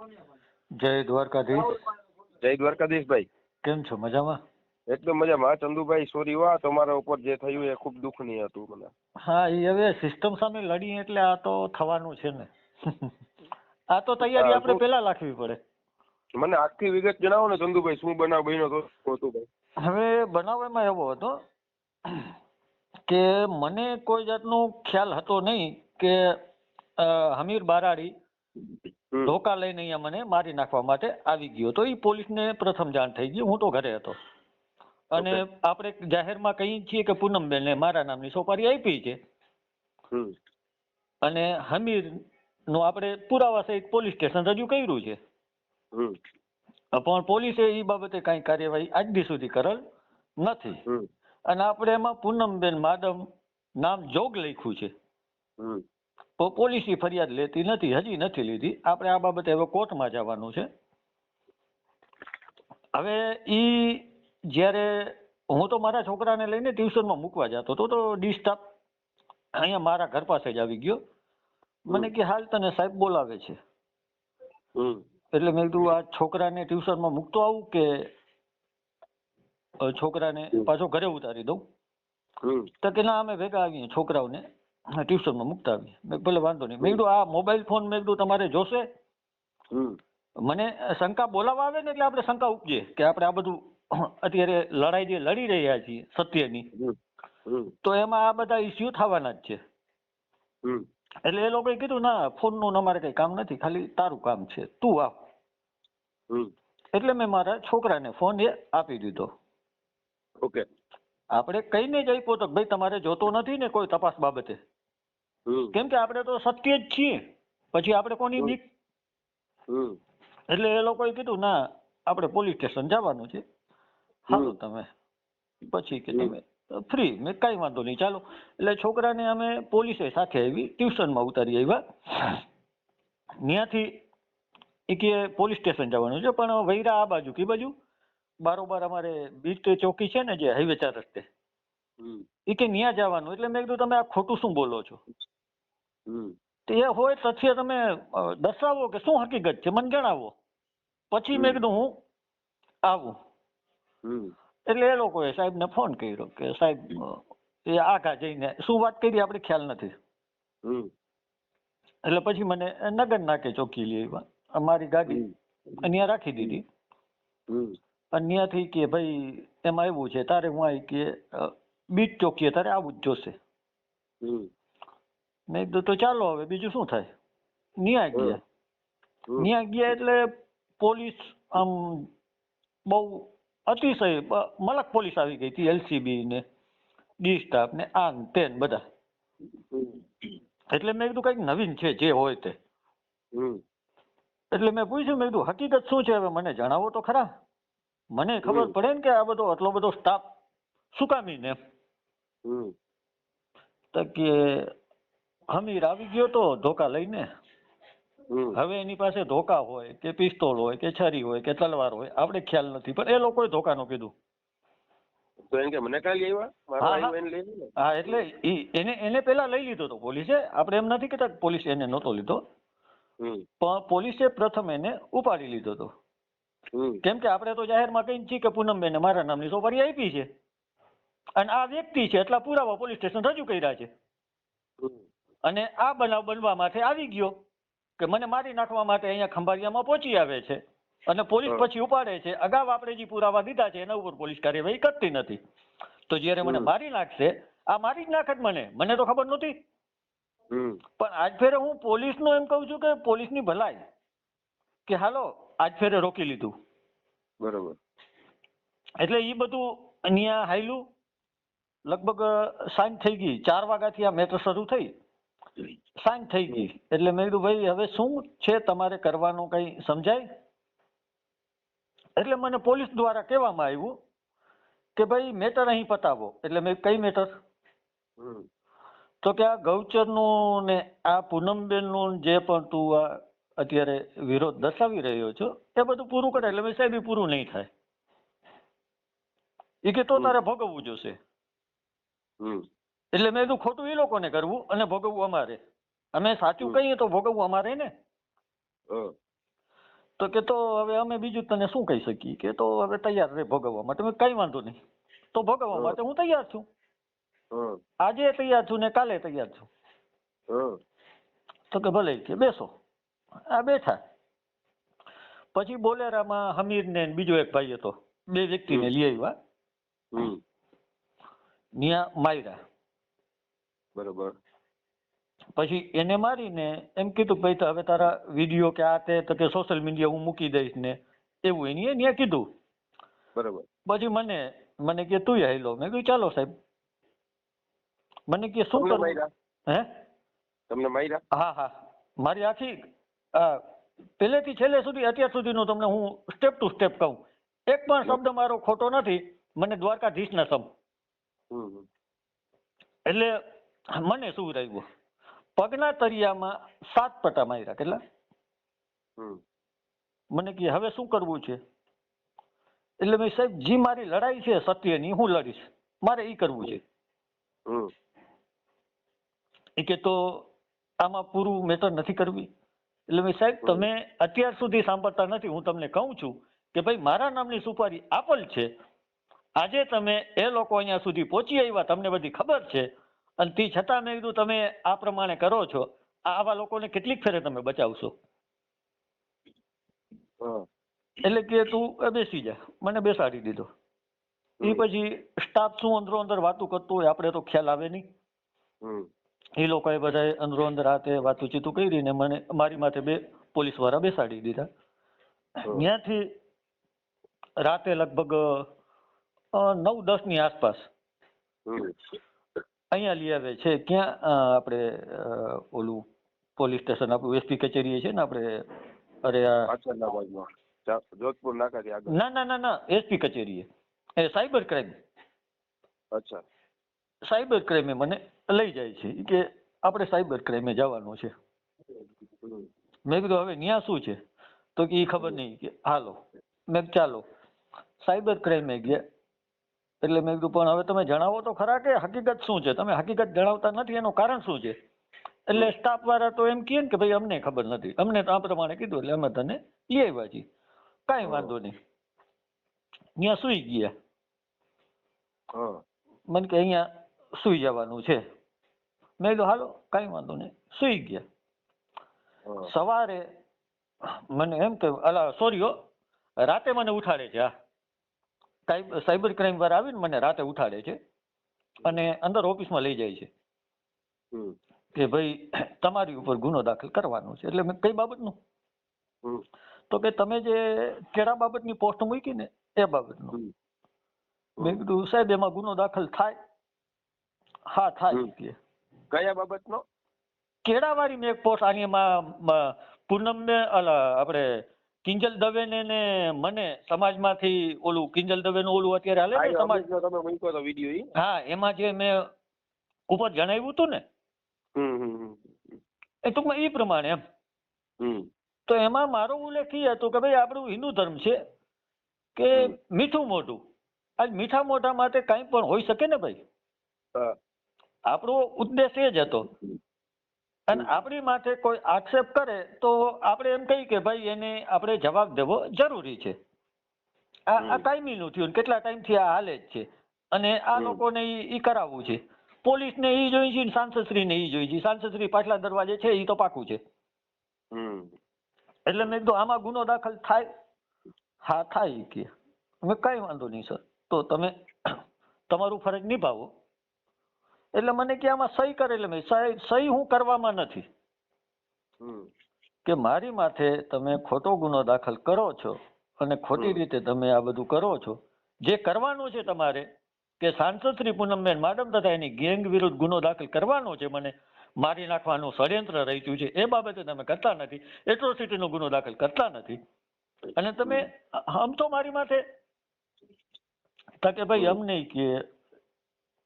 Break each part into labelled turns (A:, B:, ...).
A: જય દ્વારકાધીશ.
B: જય દ્વારકાધીશભાઈ
A: કેમ છો? મજામાં?
B: એકદમ મજામાં. હા ચંદુભાઈ સોરી વા તમારા ઉપર જે થયું એ ખૂબ દુઃખનીય હતું મને.
A: હા એ હવે સિસ્ટમ સામે લડી એટલે આ તો થવાનું છે ને. આ તો તૈયારી આપણે પહેલા રાખવી પડે.
B: મને આખી વિગત જણાવો ને ચંદુભાઈ શું બનાવ બન્યો તો શું ભાઈ.
A: હવે બનાવ એમાં એવો હતો કે મને કોઈ જાતનો ખ્યાલ હતો નહીં કે હમીર બારાડી. ધોકા લઈને અહીંયા મને મારી નાખવા માટે આવી ગયો. તો એ પોલીસને પ્રથમ જાણ થઈ ગઈ. હું તો ઘરે હતો. અને આપણે જાહેરમાં કહીએ છીએ કે પૂનમબેને મારા નામની સોપારી આપી છે. અને હમીરનું આપણે પુરાવા સહિત પોલીસ સ્ટેશન રજૂ કર્યું છે. પણ પોલીસે એ બાબતે કાંઈ કાર્યવાહી આજ દી સુધી કરેલ નથી. અને આપણે એમાં પૂનમબેન માડમ નામ જોગ લખ્યું છે. પોલીસ ફરિયાદ લેતી નથી હજી નથી લીધી. આપણે આ બાબતે હવે કોર્ટમાં જવાનું છે. હવે ઈ જ્યારે હું તો મારા છોકરાને લઈને ટ્યુશનમાં મૂકવા જતો હતો તો ડિસ્ટર્બ અહીંયા મારા ઘર પાસે જ આવી ગયો. મને કે હાલ તને સાહેબ બોલાવે છે. એટલે મેં કીધું આ છોકરાને ટ્યુશનમાં મૂકતો આવું કે છોકરાને પાછો ઘરે ઉતારી દઉં. તો કે ના અમે ભેગા આવીએ છોકરાઓને. ટ્યુશનમાં મૂકતા આવી મેં ભલે વાંધો નહીં. મેં કીધું આ મોબાઈલ ફોન મેં કીધું તમારે જોશે? મને શંકા બોલાવવા આવે ને એટલે આપણે શંકા ઉપજે કે આપણે આ બધું અત્યારે લડાઈ જે લડી રહ્યા છીએ સત્યની. તો એમાં આ બધા ઇસ્યુ થવાના જ છે. એટલે એ લોકોએ કીધું ના ફોનનું અમારે કંઈ કામ નથી ખાલી તારું કામ છે. તું આવ. એટલે મેં મારા છોકરાને ફોન એ આપી દીધો.
B: ઓકે.
A: આપણે કહીને જ આપ્યો તો ભાઈ તમારે જોતો નથી ને કોઈ તપાસ બાબતે. કેમ કે આપણે તો સત્ય જ છીએ. પછી આપણે કોની બીક. એટલે એ લોકોએ કીધું ના આપણે પોલીસ સ્ટેશન જવાનું છે. હાલો તમે. પછી કે તમે ફ્રી મેં કાંઈ વાંધો નહીં ચાલો. એટલે છોકરાને અમે પોલીસે સાથે આવી ટ્યુશનમાં ઉતારી આવ્યા. ત્યાંથી એ કે પોલીસ સ્ટેશન જવાનું છે પણ વૈરા આ બાજુ કી બાજુ? બારોબાર અમારે બીટ ચોકી છે ને જે હાઈવે ચાર રસ્તે. એ કે ત્યાં જવાનું એટલે મેં કીધું તમે આ ખોટું શું બોલો છો? એ હોય પછી તમે દર્શાવો કે શું હકીકત છે? મને જણાવો. પછી મેં. કીધું હું આવું. એટલે એ લોકોએ સાહેબને ફોન કર્યો કે સાહેબ એ આખા જઈને શું વાત કરી આપણે ખ્યાલ નથી. એટલે પછી મને નગર નાકે ચોકી લઈ અમારી ગાડી અહીંયા રાખી દીધી. અને ત્યાંથી કે ભાઈ એમાં એવું છે તારે હું કે બીજ ચોકીએ તારે આવું જ જોશે. મેં કીધું તો ચાલો હવે બીજું શું થાય? ન્યા ગયા. ન્યા ગયા એટલે પોલીસ આમ બહુ અતિશય મલક પોલીસ આવી ગઈ હતી એલસીબી ને ડી સ્ટાફ ને આ તે બધા. એટલે મેં કીધું કંઈક નવીન છે જે હોય તે. એટલે મેં પૂછ્યું મેં કીધું હકીકત શું છે? હવે મને જણાવો તો ખરા. મને ખબર પડે ને કે આ બધો આટલો બધો સ્ટાફ શું કામી
B: ને.
A: તો કે હમીર આવી ગયો તો ધોકા લઈને. હવે એની પાસે ધોકા હોય કે પિસ્તોલ હોય કે છરી હોય કે તલવાર હોય આપણે ખ્યાલ નથી. પણ એ લોકોએ ધોકાનું કીધું.
B: તો એમ કે મને કાલે આવ્યા?
A: હા, એટલે એને એને પેલા લઈ લીધો તો પોલીસે. આપણે એમ નથી કેતા પોલીસે એને નહોતો લીધો. પણ પોલીસે પ્રથમ એને ઉપાડી લીધો હતો કેમ કે આપણે તો જાહેરમાં કહીએ છીએ કે પૂનમબેને મારા નામની સોપારી આપી છે. અને આ વ્યક્તિ છે એટલા પુરાવા પોલીસ સ્ટેશન રજૂ કર્યા છે. અને આ બનાવ બનવા માટે આવી ગયો કે મને મારી નાખવા માટે અહીંયા ખંભારિયામાં પહોંચી આવે છે. અને પોલીસ પછી ઉપાડે છે. અગાઉ આપણે જે પુરાવા દીધા છે એના ઉપર પોલીસ કાર્યવાહી કરતી નથી. તો જ્યારે મને મારી નાખશે આ મારી જ નાખત મને. મને તો ખબર નહોતી. પણ આજ ફેરે હું પોલીસનું એમ કહું છું કે પોલીસની ભલાઈ કે હાલો આજ ફેરે રોકી લીધું.
B: બરોબર.
A: એટલે એ બધું અહીંયા હાયલું. લગભગ સાંજ થઈ ગઈ. ચાર વાગ્યાથી આ મેટર શરૂ થઈ. સાંજ થઈ ગઈ. એટલે મેં કીધું ભાઈ હવે શું છે તમારે કરવાનું? કઈ સમજાય? એટલે મને પોલીસ દ્વારા કહેવામાં આવ્યું કે ભાઈ મેટર અહીં પતાવો. એટલે મેં કઈ મેટર? તો કે આ ગૌચરનું ને આ પૂનમબેનનું જે પણ તું આ અત્યારે વિરોધ દર્શાવી રહ્યો છો એ બધું પૂરું કરે એટલે મેં સાહેબ પૂરું નહીં થાય. એ કે તો તારે ભોગવવું જોશે. એટલે મેં કીધું ખોટું એ લોકોને કરવું અને ભોગવવું અમારે. અમે સાચું કહીએ તો ભોગવવું અમારે ને. તો કે તો હવે અમે બીજું તને શું કહી શકીએ? કે તો હવે તૈયાર રહે ભોગવવા માટે. મેં કઈ વાંધો નહીં. તો ભોગવવા માટે હું તૈયાર છું. આજે તૈયાર છું ને કાલે તૈયાર છું. તો કે ભલે કે બેસો. આ બેઠા. પછી બોલેરામાં હમીર ને બીજો એક ભાઈ હતો બે વ્યક્તિને. લઈ આવ્યા. ન્યા માર્યા
B: બરોબર.
A: પછી એને મારીને એમ કીધું ભાઈ હવે તારા વીડિયો કે આ તે તો કે સોશિયલ મીડિયા હું મૂકી દઈશ ને એવું એની એને કીધું.
B: બરોબર.
A: પછી મને મને કે તું હેલો મેં કીધું ચાલો સાહેબ. મને કે શું કરવું? હે?
B: તમને માર્યા?
A: હા હા. મારી આખી પહેલેથી છેલ્લે સુધી અત્યાર સુધીનું તમને હું સ્ટેપ ટુ સ્ટેપ કહું. એક પણ શબ્દ મારો ખોટો નથી. મને દ્વારકાધીશના સમ
B: હમ હમ.
A: એટલે મને શું રહ્યું પગના તરિયામાં સાત પટા માર્યા કેટલા?
B: હમ.
A: મને કે હવે શું કરવું છે? એટલે મેં સાહેબ જી મારી લડાઈ છે સત્યની હું લડીશ. મારે એ કરવું છે.
B: હમ.
A: એ કે તો આમાં પૂરું મેટર નથી કરવી? એટલે મેં સાહેબ તમે અત્યાર સુધી સાંભળતા નથી. હું તમને કહું છું કે ભાઈ મારા નામની સુપારી આપલ છે. આજે તમે એ લોકો અહીંયા સુધી પહોંચી આવ્યા. તમને બધી ખબર છે. અને તે છતાં મેં કીધું તમે આ પ્રમાણે કરો છો આવા લોકોને કેટલીક ફેરે તમે બચાવશો. એટલે કે તું બેસી જા મને બેસાડી દીધો. એ. પછી સ્ટાફ શું અંદરો અંદર વાતું કરતું હોય આપણે તો ખ્યાલ આવે નહીં. એ લોકોએ બધા અંદરો અંદર હાથે વાતું ચીતું કરીને મને મારી માથે બે પોલીસવાળા બેસાડી દીધા. ત્યાંથી રાતે લગભગ નવ દસની આસપાસ અહીંયા લઈ આવે છે. ક્યાં આપણે ઓલું પોલીસ સ્ટેશન આપણું એસપી કચેરી છે ને આપણે? અરે
B: પાછળના જોધપુર નાકાથી આગળ.
A: ના ના ના ના એસપી કચેરીએ. એ સાયબર ક્રાઇમ.
B: અચ્છા.
A: સાયબર ક્રાઇમે મને લઈ જાય છે. કે આપણે સાયબર ક્રાઇમે જવાનું છે. મેં કીધું હવે ન્યા શું છે? તો કે એ ખબર નહીં કે હાલો મેં ચાલો સાયબર ક્રાઇમે ગયા એટલે મેં કીધું પણ હવે તમે જણાવો તો ખરા કે હકીકત શું છે? તમે હકીકત જણાવતા નથી એનું કારણ શું છે? એટલે સ્ટાફ વાળા તો એમ કહે કે ભાઈ અમને ખબર નથી. અમને તો આ પ્રમાણે કીધું એટલે અમે તને લઈ આવ્યા છીએ. કાંઈ વાંધો નહીં. ત્યાં સુઈ ગયા. મને કે અહીંયા સુઈ જવાનું છે. મેં કીધું હાલો કાંઈ વાંધો નહીં. સુઈ ગયા. સવારે મને એમ કે અલા સોરી હો રાતે મને ઉઠાડે છે કાંઈ સાયબર ક્રાઇમ વાળા આવીને મને રાતે ઉઠાડે છે અને અંદર ઓફિસમાં લઈ જાય છે. કે ભાઈ તમારી ઉપર ગુનો દાખલ કરવાનો છે. એટલે મેં કઈ બાબતનું? તો કે તમે જે કેળા બાબતની પોસ્ટ મૂકી ને એ બાબતનું. મેં કીધું સાહેબ એમાં ગુનો દાખલ થાય? હા થાય કે.
B: કયા બાબતનો?
A: કેળાવાળી મેં એક પોસ્ટ આની એમાં પૂનમ ને આપણે કિંજલ દવે ને ને મને સમાજમાંથી ઓલું કિંજલ દવે નું ઓલું અત્યારે હાલે ને સમાજ
B: તમે મૂક્યો તો વીડિયો ઈ.
A: હા એમાં જે મેં ઉપર જણાવ્યું હતું ને? એ ટૂંકમાં એ પ્રમાણે એમ. તો એમાં મારો ઉલ્લેખ એ હતો કે ભાઈ આપણું હિન્દુ ધર્મ છે કે મીઠું મોઢું. આજ મીઠા મોઢા માટે કાંઈ પણ હોઈ શકે ને ભાઈ? આપણો ઉદ્દેશ એ જ હતો અને. આપણી માથે કોઈ આક્ષેપ કરે તો આપણે એમ કહી કે ભાઈ એને આપણે જવાબ દેવો જરૂરી છે. આ આ
B: નું
A: કાયમીનું થયું ને કેટલા ટાઈમથી આ હાલે જ છે. અને આ લોકોને ઈ કરાવવું છે. પોલીસને એ જોઈ છે ને સાંસદશ્રીને ઈ જોઈ છે. સાંસદશ્રી પાછલા દરવાજે છે એ તો પાકું છે. એટલે મેં કીધું આમાં ગુનો દાખલ થાય. હા થાય કે. મેં કઈ વાંધો નહીં સર. તો તમે તમારું ફરજ નિભાવો. એટલે મને કે આમાં સહી કરેલી મેં સહી સહી હું કરવામાં નથી. કે મારી માથે તમે ખોટો ગુનો દાખલ કરો છો અને ખોટી રીતે તમે આ બધું કરો છો જે કરવાનું છે તમારે કે સાંસદ શ્રી પૂનમબેન માડમ તથા એની ગેંગ વિરુદ્ધ ગુનો દાખલ કરવાનો છે મને મારી નાખવાનું ષડયંત્ર રચ્યું છે એ બાબતે તમે કરતા નથી એટ્રોસિટીનો ગુનો દાખલ કરતા નથી. અને તમે આમ તો મારી માથે તકે ભાઈ અમને કે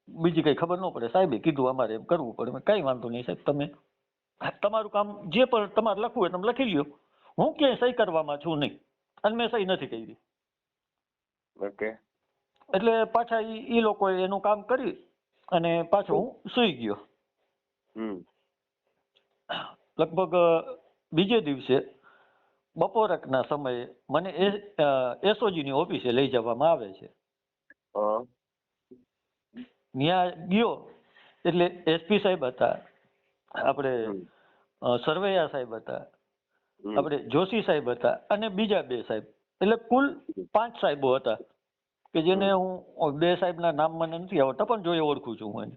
A: બીજી કઈ ખબર ન પડે. સાહેબે કીધું અમારે એમ કરવું પડે. કઈ વાંધો નહીં સાહેબ તમે તમારું કામ જે પણ તમારે લખવું હોય તમે લખી લ્યો. હું ક્યાંય સહી કરવામાં છું નહીં. અને મેં સહી નથી કરી.
B: ઓકે.
A: એટલે પાછા એ લોકો એનું કામ કરી અને પાછો હું સુઈ ગયો. લગભગ બીજે દિવસે બપોરકના સમયે મને એસઓજી ની ઓફિસે લઈ જવામાં આવે છે. ત્યાં ગયો. એટલે એસપી સાહેબ હતા. આપણે સરવૈયા સાહેબ હતા. આપણે જોશી સાહેબ હતા અને બીજા બે સાહેબ. એટલે કુલ પાંચ સાહેબો હતા. કે જેને હું બે સાહેબના નામ મને નથી આવડતા પણ જોઈએ ઓળખું છું હું એને.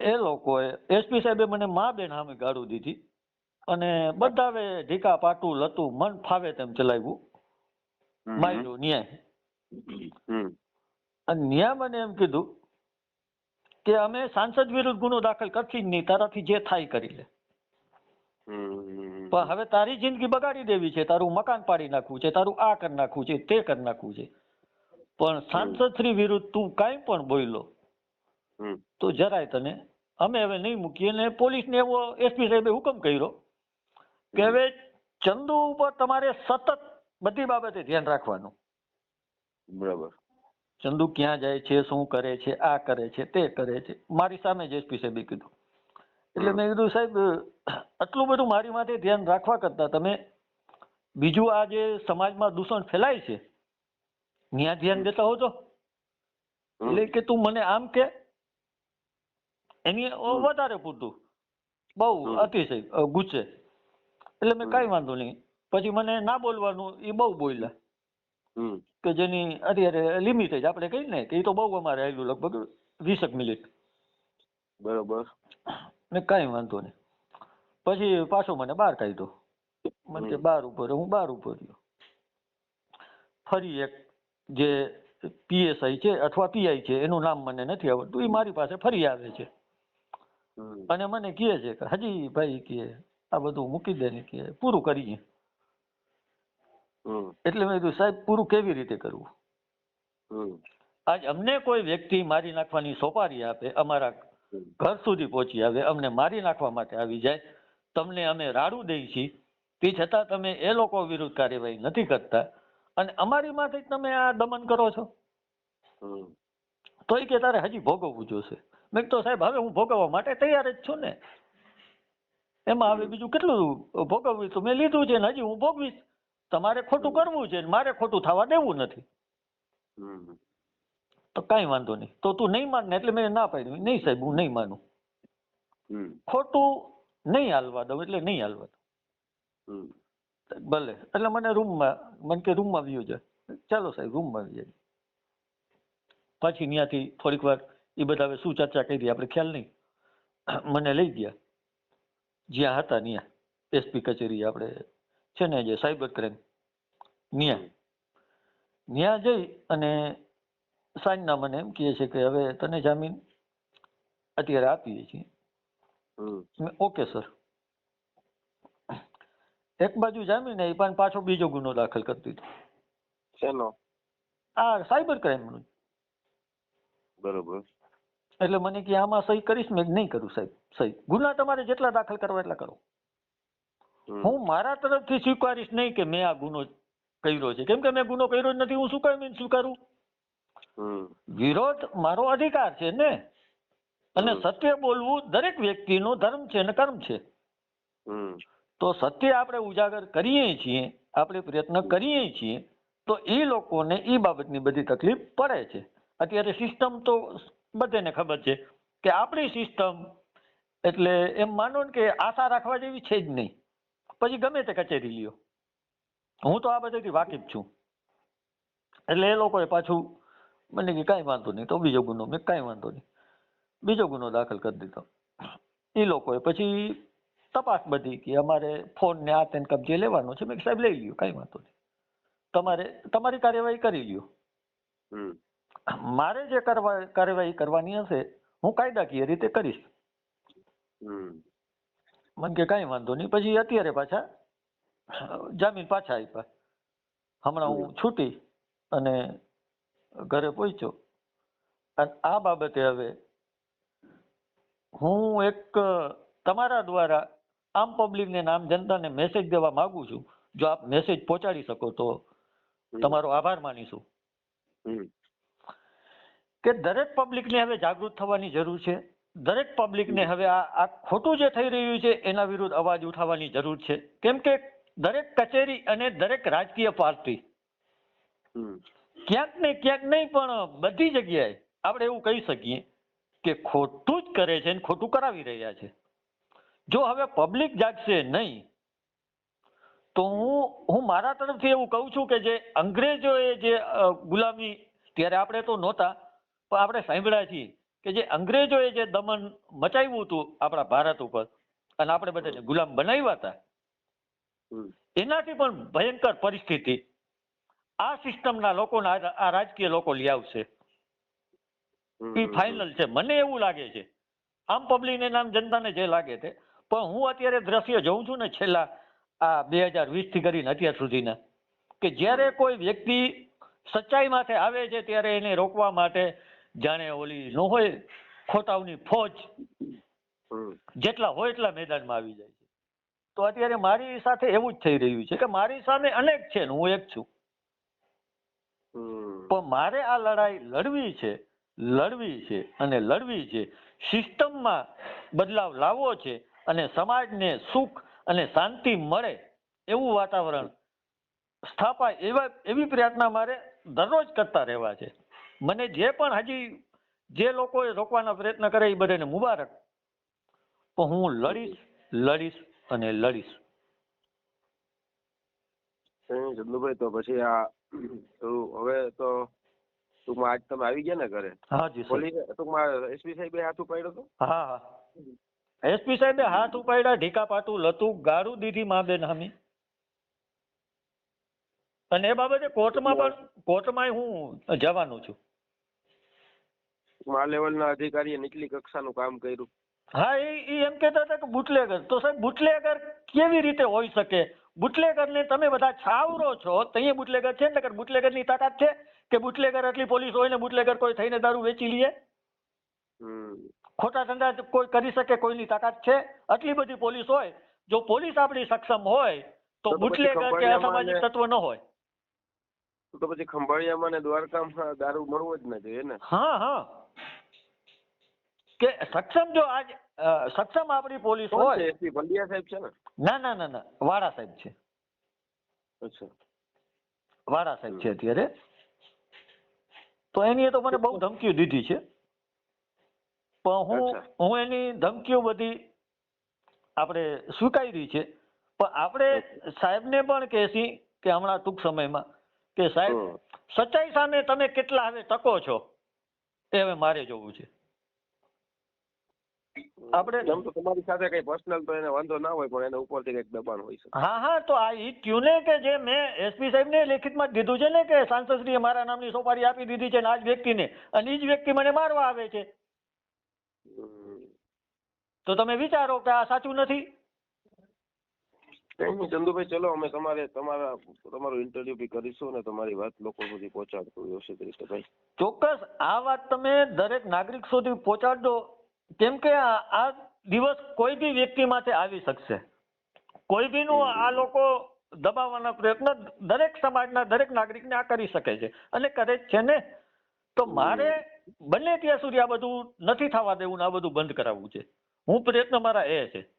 A: એ લોકોએ એસપી સાહેબે મને મા બેન સામે ગાળું દીધી અને બધાએ ઢીકા પાટું લતું મન ફાવે તેમ ચલાવ્યું. માર્યું ન્યાય. અને ન્યા મને એમ કીધું કે અમે સાંસદ વિરુદ્ધ ગુનો દાખલ કરશી જ નહીં તારાથી જે થાય કરી લે. પણ હવે તારી જિંદગી બગાડી દેવી છે તારું મકાન પાડી નાખવું છે તારું આ કરી નાખવું છે તે કરી નાખવું છે. પણ સાંસદ શ્રી વિરુદ્ધ તું કાંઈ પણ બોલ્યો. તો જરાય તને અમે હવે નહીં મૂકીએ ને પોલીસને એવો એસપી સાહેબે હુકમ કર્યો કે હવે ચંદુ ઉપર તમારે સતત બધી બાબતે ધ્યાન રાખવાનું.
B: બરાબર.
A: ચંદુ ક્યાં જાય છે શું કરે છે આ કરે છે તે કરે છે. મારી સામે જ એસપી સાહેબે કીધું. એટલે મેં કીધું સાહેબ આટલું બધું મારી માટે ધ્યાન રાખવા કરતા તમે બીજું આ જે સમાજમાં દૂષણ ફેલાય છે ત્યાં ધ્યાન દેતા હો એટલે કે તું મને આમ કે. એની વધારે પૂરતું. બહુ અતિશય ગુસ્સે. એટલે મેં. કાંઈ વાંધો નહીં. પછી મને ના બોલવાનું એ બહુ બોલ્યા. કે જેની અત્યારે લિમિટ જ આપણે કહીએ ને કે એ તો બહુ અમારે આવ્યું લગભગ વીસેક મિનિટ.
B: બરોબર.
A: ને કાંઈ વાંધો નહીં. પછી પાછો મને બહાર કાઢ્યો. મને કે બાર ઉપર હું બાર ઉપર રહ્યો. ફરી એક જે પીએસઆઈ છે અથવા પીઆઈ છે એનું નામ મને નથી આવડતું એ મારી પાસે ફરી આવે છે. અને મને કહે છે કે હજી ભાઈ કે આ બધું મૂકી દે ને કે પૂરું કરીએ. એટલે મેં કીધું સાહેબ પૂરું કેવી રીતે કરવું. આજ અમને કોઈ વ્યક્તિ મારી નાખવાની સોપારી આપે અમારા ઘર સુધી પહોંચી આવે અમને મારી નાખવા માટે આવી જાય તમને અમે રાડું દઈ છીએ તે છતાં તમે એ લોકો વિરુદ્ધ કાર્યવાહી નથી કરતા. અને અમારી માટે તમે આ દમન કરો છો. તો એ કે તારે હજી ભોગવવું જોશે. મેં તો સાહેબ હવે હું ભોગવવા માટે તૈયાર જ છું ને. એમાં હવે બીજું કેટલું ભોગવવું તો મેં લીધું છે ને હજી હું ભોગવીશ. તમારે ખોટું કરવું છે મારે ખોટું થવા દેવું નથી. તો કાંઈ વાંધો નહીં. તો તું નહીં માન એટલે મેં ના પાડ્યું. નહીં સાહેબ હું નહીં માનું. ખોટું નહીં હાલવા દઉં એટલે નહીં હાલવા દઉં. ભલે. એટલે મને રૂમમાં મને કે રૂમમાં વ્યુ છે ચાલો સાહેબ રૂમમાં આવી પછી ત્યાંથી થોડીક વાર એ બધા શું ચર્ચા કરી આપણે ખ્યાલ નહીં. મને લઈ ગયા. જ્યાં હતા ત્યાં. એસપી કચેરી આપણે છે ને જે સાયબર ક્રાઇમ? ન્યા. ન્યા જઈ અને સાંજના મને એમ કહે છે કે હવે તને જામીન અત્યારે આપીએ છીએ. Okay sir. એક બાજુ જામીન એ પણ પાછો બીજો ગુનો દાખલ કરી દીધો.
B: શેનો?
A: આ સાયબર ક્રાઇમનો.
B: બરોબર.
A: એટલે મને કે આમાં સહી કરીશ મેં નહીં કરું સાહેબ. સહી. ગુના તમારે જેટલા દાખલ કરવા એટલા કરો. હું મારા તરફથી સ્વીકારીશ નહીં કે મેં આ ગુનો કર્યો છે. કેમ કે મેં ગુનો કર્યો જ નથી હું શું કામ સ્વીકારું. વિરોધ મારો અધિકાર છે ને. અને સત્ય બોલવું દરેક વ્યક્તિનો ધર્મ છે અને કર્મ છે. તો સત્ય આપણે ઉજાગર કરીએ છીએ આપણે પ્રયત્ન કરીએ છીએ તો એ લોકોને એ બાબતની બધી તકલીફ પડે છે. અત્યારે સિસ્ટમ તો બધાને ખબર છે કે આપણી સિસ્ટમ એટલે એમ માનો ને કે આશા રાખવા જેવી છે જ નહીં. પછી ગમે તે કચેરી લ્યો. હું તો આ બધાથી વાકેફ છું. એટલે એ લોકોએ પાછું મને કે કાંઈ વાંધો નહીં તો બીજો ગુનો મેં કાંઈ વાંધો નહીં. બીજો ગુનો દાખલ કરી દીધો. એ લોકોએ પછી તપાસ બધી કે અમારે ફોન ને આ તેને કબજે લેવાનો છે મેં સાહેબ લઈ લ્યો કાંઈ વાંધો નહીં. તમારે તમારી કાર્યવાહી કરી લ્યો.
B: હમ.
A: મારે જે કરવા કાર્યવાહી કરવાની હશે હું કાયદાકીય રીતે કરીશ. મને કે કાંઈ વાંધો નહીં. પછી અત્યારે પાછા જામીન પાછા આપ્યા હમણાં હું છૂટી અને ઘરે પહોંચ્યો. અને આ બાબતે હવે હું એક તમારા દ્વારા આમ પબ્લિકને ને આમ જનતાને મેસેજ દેવા માંગુ છું. જો આપ મેસેજ પહોંચાડી શકો તો તમારો આભાર માનીશું. કે દરેક પબ્લિકને હવે જાગૃત થવાની જરૂર છે. દરેક પબ્લિકને હવે આ ખોટું જે થઈ રહ્યું છે એના વિરુદ્ધ અવાજ ઉઠાવવાની જરૂર છે. કેમ કે દરેક કચેરી અને દરેક રાજકીય પાર્ટી ક્યાંક ને ક્યાંક નહીં પણ બધી જગ્યાએ આપણે એવું કહી શકીએ કે ખોટું જ કરે છે અને ખોટું કરાવી રહ્યા છે. જો હવે પબ્લિક જાગશે નહીં તો હું હું મારા તરફથી એવું કહું છું કે જે અંગ્રેજોએ જે ગુલામી ત્યારે આપણે તો નહોતા પણ આપણે સાંભળ્યા છીએ કે જે અંગ્રેજોએ જે દમન મચાવ્યું હતું આપણા ભારત ઉપર અને આપણે બધાને ગુલામ બનાવ્યા હતા એનાથી પણ ભયંકર પરિસ્થિતિ આ સિસ્ટમના લોકોના આ રાજકીય લોકો લઈ આવશે. એ ફાઇનલ છે. મને એવું લાગે છે. આમ પબ્લિકને નામ જનતાને જે લાગે છે. પણ હું અત્યારે દ્રશ્ય જોઉં છું ને છેલ્લા આ બે હજાર વીસથી કરીને અત્યાર સુધીના કે જ્યારે કોઈ વ્યક્તિ સચ્ચાઈ માથે આવે છે ત્યારે એને રોકવા માટે જાણે ઓલી ન હોય ખોટાવની ફોજ જેટલા હોય એટલા મેદાનમાં આવી જાય છે. તો અત્યારે મારી સાથે એવું જ થઈ રહ્યું છે કે મારી સામે અનેક છે ને હું એક છું. પણ મારે આ લડાઈ લડવી છે લડવી છે અને લડવી છે. સિસ્ટમમાં બદલાવ લાવવો છે અને સમાજને સુખ અને શાંતિ મળે એવું વાતાવરણ સ્થાપાય એવા એવી પ્રાર્થના મારે દરરોજ કરતા રહેવા છે. મને જે પણ હજી જે લોકોએ રોકવાના પ્રયત્ન કરે એ બધાને મુબારક. પણ હું લડીશ લડીશ અને લડીશ.
B: ચંદુભાઈ તો પછી આ હવે તો ટૂંકમાં આજ તમે આવી ગયા ને ઘરે?
A: હા જી
B: પોલીસ ટૂંકમાં એસપી સાહેબે હાથ ઉપાડ્યો હતો
A: હા હા. એસપી સાહેબે હાથ ઉપાડ્યા ઢીકા પાટું લતું ગાળું દીધી મા બેન હામી અને એ બાબતે કોર્ટમાં પણ કોર્ટમાં હું જવાનું છું.
B: આ લેવલના અધિકારીએ નીચલી કક્ષાનું કામ કર્યું.
A: હા એ એમ કહેતા હતા કે બુટલેગર. તો સાહેબ બુટલેગર કેવી રીતે હોઈ શકે? બુટલેગરને તમે બધા છાવરો છો તઈએ બુટલેગર છે ને બુટલેગરની તાકાત છે કે બુટલેગર એટલી પોલીસ હોય ને બુટલેગર કોઈ થઈને દારૂ વેચી લે? ખોટા ધંધા કોઈ કરી શકે કોઈની તાકાત છે? આટલી બધી પોલીસ હોય. જો પોલીસ આપણી સક્ષમ હોય તો બુટલેગર કે અસામાજિક તત્વ ન હોય.
B: તો પછી ખંભાળિયામાં ને દ્વારકામાં દારૂ મળવો જ ન જોઈએ ને.
A: હા હા. કે સક્ષમ જો આજ સક્ષમ આપણી પોલીસ હોય
B: ભંડિયા સાહેબ છે ને?
A: ના ના ના ના. વાડા સાહેબ છે.
B: અચ્છા.
A: વાડા સાહેબ છે અત્યારે. તો એની તો મને બહુ ધમકીઓ દીધી છે. પણ હું હું એની ધમકીઓ બધી આપણે સ્વીકારી છે. પણ આપણે સાહેબને પણ કહેશી કે હમણાં ટૂંક સમયમાં કે સાહેબ. સચ્ચાઈ સામે તમે કેટલા હવે તકો છો? એ હવે મારે જોવું છે. આપણે-
B: એમ તો તમારી સાથે કઈ પર્સનલ તો એને વાંધો ના હોય પણ એને ઉપરથી કંઈક દબાણ હોય છે
A: હા હા તો આ ઈ ક્યુને કે જે મેં એસપી સાહેબને લેખિતમાં જ દીધું છે ને કે સાંસદશ્રીએ મારા નામની સોપારી આપી દીધી છે ને આ જ વ્યક્તિને અને ઈ જ વ્યક્તિ મને મારવા આવે છે. તો તમે વિચારો કે આ સાચું નથી.
B: ચંદુભાઈ. ચલો, અમે તમારે, તમારા, તમારું ઇન્ટરવ્યુ બી કરીશું અને તમારી વાત લોકો સુધી પહોંચાડતું વ્યવસ્થિત રીતે, ભાઈ.
A: ચોક્કસ, આ વાત તમે દરેક નાગરિક સુધી પહોંચાડજો. કેમ કે આ દિવસ કોઈ બી વ્યક્તિ માથે આવી શકશે. કોઈ બી નું આ લોકો દબાવવાના પ્રયત્ન દરેક સમાજના દરેક નાગરિકને આ કરી શકે છે અને કરે છે ને. તો મારે બને ત્યાં સુધી આ બધું નથી થવા દેવું ને આ બધું બંધ કરાવવું છે. હું પ્રયત્ન મારા એ છે.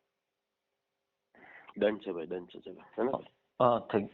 B: ડન છે ભાઈ ડન છે ચલો.
A: હે થેન્ક